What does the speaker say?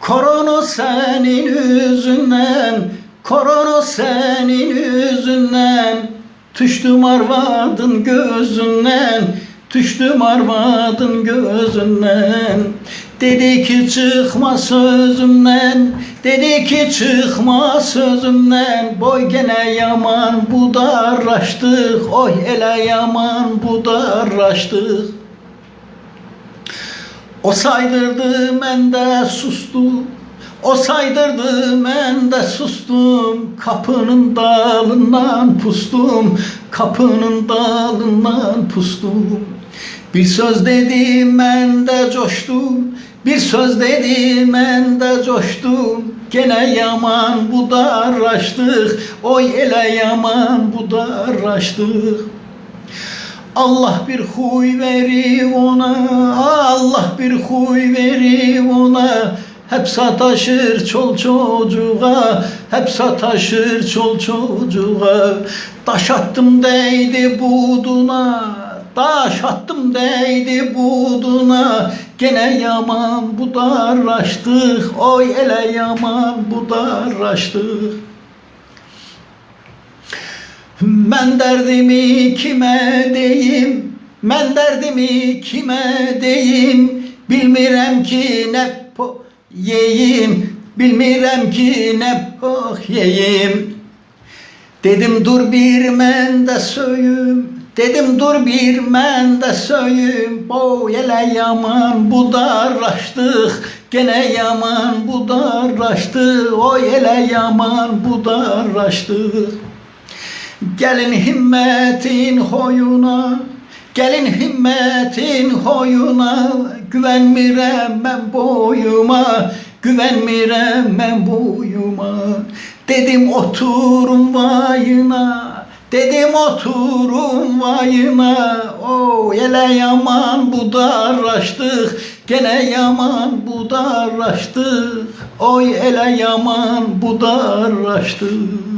Korona senin yüzünden, korona senin yüzünden. Düştüm arvadın gözünden, düştüm arvadın gözünden. Dedi ki çıkma sözümden, dedi ki çıkma sözümden. Boy gene yaman budarlaştık, oy ele yaman budarlaştık o saydırdı ben de sustum. O saydırdı ben de sustum. Kapının dalından pustum. Kapının dalından pustum. Bir söz dedim ben de coştum. Bir söz dedim ben de coştum. Gene yaman budarlaştık Oy ele yaman budarlaştık Allah bir huy veri ona, Allah bir huy veri ona. Hep sataşır çol çocuğa, hep sataşır çol çocuğa. Taş attım değdi buduna, taş attım değdi buduna. Gene yaman budarlaştık, oy ele yaman budarlaştık. Ben derdimi kime deyim Ben derdimi kime deyim? Bilmirem ki ne po yeyim Bilmirem ki ne po yeyim Dedim dur bir men de söyüm Dedim dur bir men de söyüm O ele yaman budarlaştık Gene yaman budarlaştık O ele yaman budarlaştık Gelin himmetin hoyuna Gelin himmetin hoyuna Güvenmirem ben boyuma Güvenmirem ben boyuma Dedim oturun vayına Dedim oturun vayına. O ele yaman budarlaştık Gene yaman budarlaştık Oy ele yaman budarlaştık